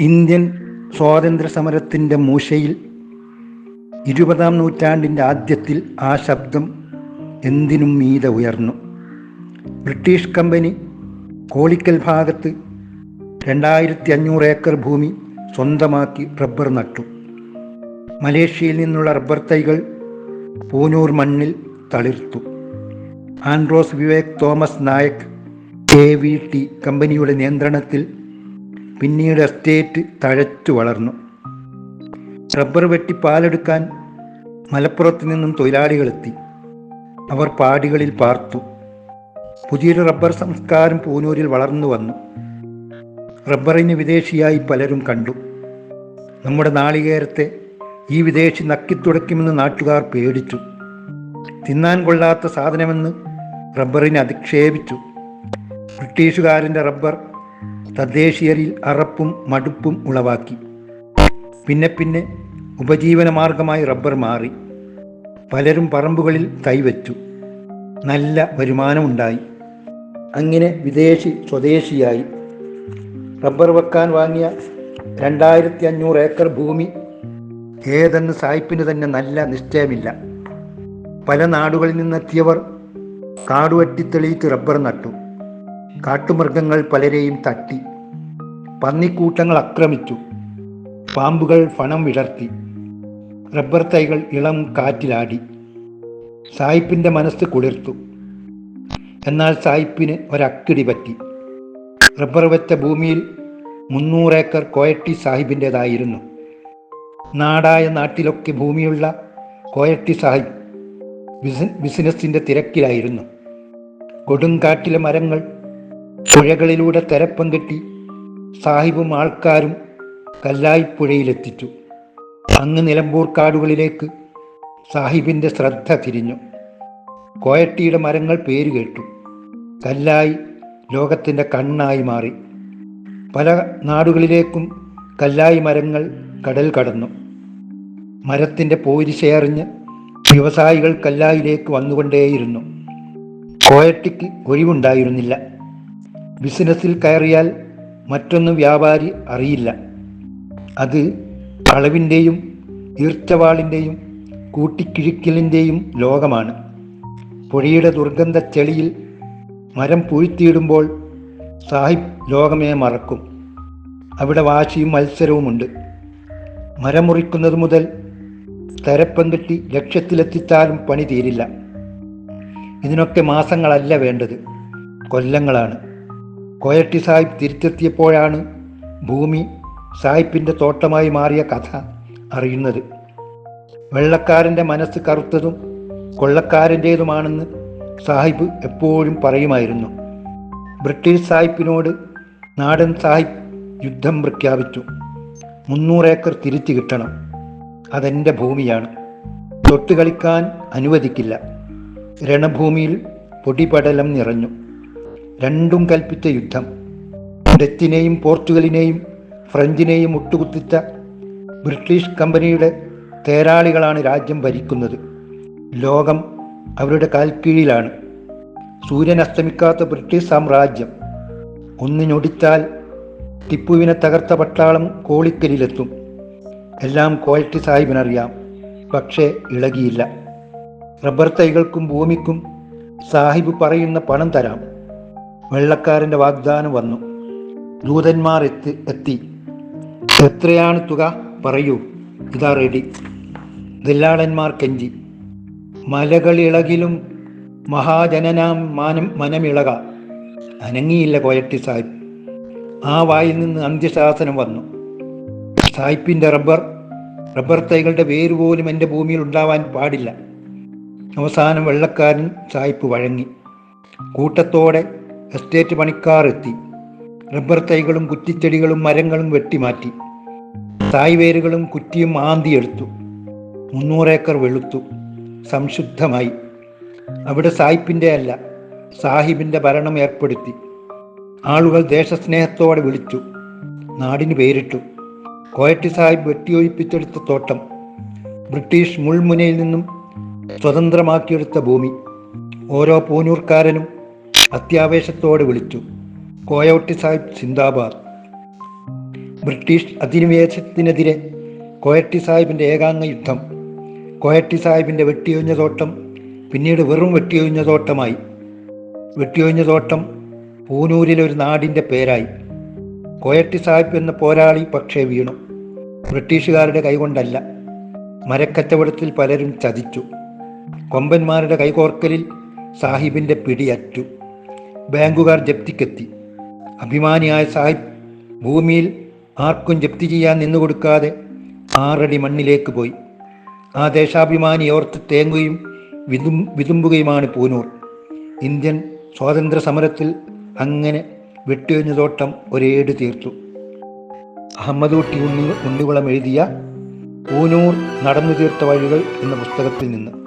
Indian സ്വാതന്ത്ര്യ സമരത്തിന്റെ മൂശയിൽ ഇരുപതാം നൂറ്റാണ്ടിന്റെ ആദ്യത്തിൽ ആ ശബ്ദം എന്തിനും മീത ഉയർന്നു. ബ്രിട്ടീഷ് കമ്പനി കോളിക്കൽ ഭാഗത്ത് രണ്ടായിരത്തി അഞ്ഞൂറ് ഏക്കർ ഭൂമി സ്വന്തമാക്കി റബ്ബർ നട്ടു. മലേഷ്യയിൽ നിന്നുള്ള റബ്ബർ തൈകൾ പൂനൂർ മണ്ണിൽ തളിർത്തു. Andros Vivek Thomas Nayak K V T കമ്പനിയുടെ നിയന്ത്രണത്തിൽ പിന്നീട് എസ്റ്റേറ്റ് തഴച്ചു വളർന്നു. റബ്ബർ വെട്ടി പാലെടുക്കാൻ മലപ്പുറത്ത് നിന്നും തൊഴിലാളികളെത്തി. അവർ പാടികളിൽ പാർത്തു. പുതിയൊരു റബ്ബർ സംസ്കാരം പൂനൂരിൽ വളർന്നു വന്നു. റബ്ബറിന് വിദേശിയായി പലരും കണ്ടു. നമ്മുടെ നാളികേരത്തെ ഈ വിദേശി നക്കിത്തുടയ്ക്കുമെന്ന് നാട്ടുകാർ പേടിച്ചു. തിന്നാൻ കൊള്ളാത്ത സാധനമെന്ന് റബ്ബറിനെ അധിക്ഷേപിച്ചു. ബ്രിട്ടീഷുകാരന്റെ റബ്ബർ തദ്ദേശീയരിൽ അറപ്പും മടുപ്പും ഉളവാക്കി. പിന്നെ പിന്നെ ഉപജീവന മാർഗമായി റബ്ബർ മാറി. പലരും പറമ്പുകളിൽ കൈവച്ചു നല്ല വരുമാനമുണ്ടായി. അങ്ങനെ വിദേശി സ്വദേശിയായി. റബ്ബർ വെക്കാൻ വാങ്ങിയ രണ്ടായിരത്തി അഞ്ഞൂറ് ഏക്കർ ഭൂമി ഏതെന്ന് സായിപ്പിന് തന്നെ നല്ല നിശ്ചയമില്ല. പല നാടുകളിൽ നിന്നെത്തിയവർ കാടുവെട്ടിത്തെളിയിച്ച് റബ്ബർ നട്ടു. കാട്ടുമൃഗങ്ങൾ പലരെയും തട്ടി. പന്നിക്കൂട്ടങ്ങൾ ആക്രമിച്ചു. പാമ്പുകൾ ഫണം വിടർത്തി. റബ്ബർ തൈകൾ ഇളം കാറ്റിലാടി. സായിപ്പിന്റെ മനസ്സ് കുളിർത്തു. എന്നാൽ സായിപ്പിന് ഒരക്കിടി പറ്റി. റബ്ബർ വെച്ച ഭൂമിയിൽ മുന്നൂറേക്കർ കോയട്ടി സാഹിബിന്റെതായിരുന്നു നാടായ നാട്ടിലൊക്കെ ഭൂമിയുള്ള കോയട്ടി സാഹിബ് ബിസി ബിസിനസ്സിന്റെ തിരക്കിലായിരുന്നു. കൊടുങ്കാട്ടിലെ മരങ്ങൾ പുഴകളിലൂടെ തെരപ്പം കെട്ടി സാഹിബും ആൾക്കാരും കല്ലായിപ്പുഴയിലെത്തിച്ചു അങ്ങ് നിലമ്പൂർ കാടുകളിലേക്ക് സാഹിബിന്റെ ശ്രദ്ധ തിരിഞ്ഞു. കോയട്ടിയുടെ മരങ്ങൾ പേര് കേട്ടു. കല്ലായി ലോകത്തിന്റെ കണ്ണായി മാറി. പല നാടുകളിലേക്കും കല്ലായി മരങ്ങൾ കടൽ കടന്നു. മരത്തിന്റെ പോരിശയറിഞ്ഞ് വ്യവസായികൾ കല്ലായിലേക്ക് വന്നുകൊണ്ടേയിരുന്നു. കോയട്ടിക്ക് ഒഴിവുണ്ടായിരുന്നില്ല. ബിസിനസ്സിൽ കയറിയാൽ മറ്റൊന്നും വ്യാപാരി അറിയില്ല. അത് അളവിന്റെയും ഈർച്ചവാളിന്റെയും കൂട്ടിക്കിഴിക്കലിന്റെയും ലോകമാണ്. പുഴയുടെ ദുർഗന്ധ ചെളിയിൽ മരം പൂഴ്ത്തിയിടുമ്പോൾ സാഹിബ് ലോകമേ മറക്കും. അവിടെ വാശിയും മത്സരവുമുണ്ട്. മരം മുറിക്കുന്നത് മുതൽ തരപ്പം കെട്ടി ലക്ഷ്യത്തിലെത്തിച്ചാലും പണി തീരില്ല. ഇതിനൊക്കെ മാസങ്ങളല്ല വേണ്ടത്. കൊല്ലങ്ങളാണ്. കോയട്ടി സാഹിബ് തിരിച്ചെത്തിയപ്പോഴാണ് ഭൂമി സാഹിബിന്റെ തോട്ടമായി മാറിയ കഥ അറിയുന്നത്. വെള്ളക്കാരന്റെ മനസ്സ് കറുത്തതും കൊള്ളക്കാരന്റേതുമാണെന്ന് സാഹിബ് എപ്പോഴും പറയുമായിരുന്നു. ബ്രിട്ടീഷ് സാഹിബിനോട് നാടൻ സാഹിബ് യുദ്ധം പ്രഖ്യാപിച്ചു. മുന്നൂറ് ഏക്കർ തിരിച്ചു കിട്ടണം. അതെന്റെ ഭൂമിയാണ്. തൊട്ട് കളിക്കാൻ അനുവദിക്കില്ല. രണഭൂമിയിൽ പൊടിപടലം നിറഞ്ഞു. രണ്ടും കൽപ്പിച്ച യുദ്ധം. ഡച്ചിനെയും പോർച്ചുഗലിനെയും ഫ്രഞ്ചിനെയും ഒട്ടുകുത്തിച്ച ബ്രിട്ടീഷ് കമ്പനിയുടെ തേരാളികളാണ് രാജ്യം ഭരിക്കുന്നത്. ലോകം അവരുടെ കാൽക്കീഴിലാണ്. സൂര്യൻ അസ്തമിക്കാത്ത ബ്രിട്ടീഷ് സാമ്രാജ്യം ഒന്നിനൊടിച്ചാൽ ടിപ്പുവിനെ തകർത്ത പട്ടാളം കോളിക്കലിലെത്തും. എല്ലാം ക്വാളിറ്റി സാഹിബിനറിയാം. പക്ഷേ ഇളകിയില്ല. റബ്ബർ തൈകൾക്കും ഭൂമിക്കും സാഹിബ് പറയുന്ന പണം തരാം. വെള്ളക്കാരന്റെ വാഗ്ദാനം വന്നു. ദൂതന്മാർ എത്തി എത്തി. എത്രയാണ് തുക? പറയൂ. ഇതാ റെഡി ദില്ലാളന്മാർ കെഞ്ചി. മലകളിളകിലും മഹാജനനാം മാനം മനമിളക. അനങ്ങിയില്ല കോയട്ടി സാഹിബ്. ആ വായിൽ നിന്ന് അന്ത്യശാസനം വന്നു. സായിപ്പിന്റെ റബ്ബർ റബ്ബർ തൈകളുടെ വേര് പോലും എന്റെ ഭൂമിയിൽ ഉണ്ടാവാൻ പാടില്ല. അവസാനം വെള്ളക്കാരൻ സായിപ്പ് വഴങ്ങി. കൂട്ടത്തോടെ എസ്റ്റേറ്റ് പണിക്കാർ എത്തി. റബ്ബർ തൈകളും കുറ്റിച്ചെടികളും മരങ്ങളും വെട്ടിമാറ്റി തായ് വേരുകളും കുറ്റിയും ആന്തിയെടുത്തു മുന്നൂറേക്കർ വെളുത്തു. സംശുദ്ധമായി. അവിടെ സായിപ്പിന്റെ അല്ല സാഹിബിന്റെ ഭരണം ഏർപ്പെടുത്തി. ആളുകൾ ദേശസ്നേഹത്തോടെ വിളിച്ചു. നാടിന് പേരിട്ടു. കോയട്ടി സാഹിബ് വെട്ടിയൊഴിപ്പിച്ചെടുത്ത തോട്ടം. ബ്രിട്ടീഷ് മുൾമുനയിൽ നിന്നും സ്വതന്ത്രമാക്കിയെടുത്ത ഭൂമി. ഓരോ പൂനൂർക്കാരനും അത്യാവേശത്തോടെ വിളിച്ചു. കോയോട്ടി സാഹിബ് സിന്ദാബാദ്. ബ്രിട്ടീഷ് അധിനിവേശത്തിനെതിരെ കോയട്ടി സാഹിബിന്റെ ഏകാംഗ യുദ്ധം. കോയട്ടി സാഹിബിന്റെ വെട്ടിയൊഴിഞ്ഞ തോട്ടം പിന്നീട് വെറും വെട്ടിയൊഴിഞ്ഞ തോട്ടമായി. വെട്ടിയൊഴിഞ്ഞ തോട്ടം പൂനൂരിലെ ഒരു നാടിന്റെ പേരായി. കോയട്ടി സാഹിബ് എന്ന പോരാളി പക്ഷേ വീണു. ബ്രിട്ടീഷുകാരുടെ കൈകൊണ്ടല്ല. മരക്കച്ചവടത്തിൽ പലരും ചതിച്ചു. കൊമ്പന്മാരുടെ കൈകോർക്കലിൽ സാഹിബിന്റെ പിടിയറ്റു. ബാങ്കുകാർ ജപ്തിക്കെത്തി. അഭിമാനിയായ സാഹിബ് ഭൂമിയിൽ ആർക്കും ജപ്തി ചെയ്യാൻ നിന്നുകൊടുക്കാതെ ആറടി മണ്ണിലേക്ക് പോയി. ആ ദേശാഭിമാനി ഓർത്ത് തേങ്ങുകയും വിതും വിതുമ്പുകയുമാണ് പൂനൂർ. ഇന്ത്യൻ സ്വാതന്ത്ര്യ സമരത്തിൽ അങ്ങനെ വെട്ടിയൊഴിഞ്ഞ തോട്ടം ഒരേട് തീർത്തു. അഹമ്മദൂട്ടി ഉണ്ണി ഉണ്ണികുളം എഴുതിയ പൂനൂർ നടന്നു തീർത്ത വഴികൾ എന്ന പുസ്തകത്തിൽ നിന്ന്.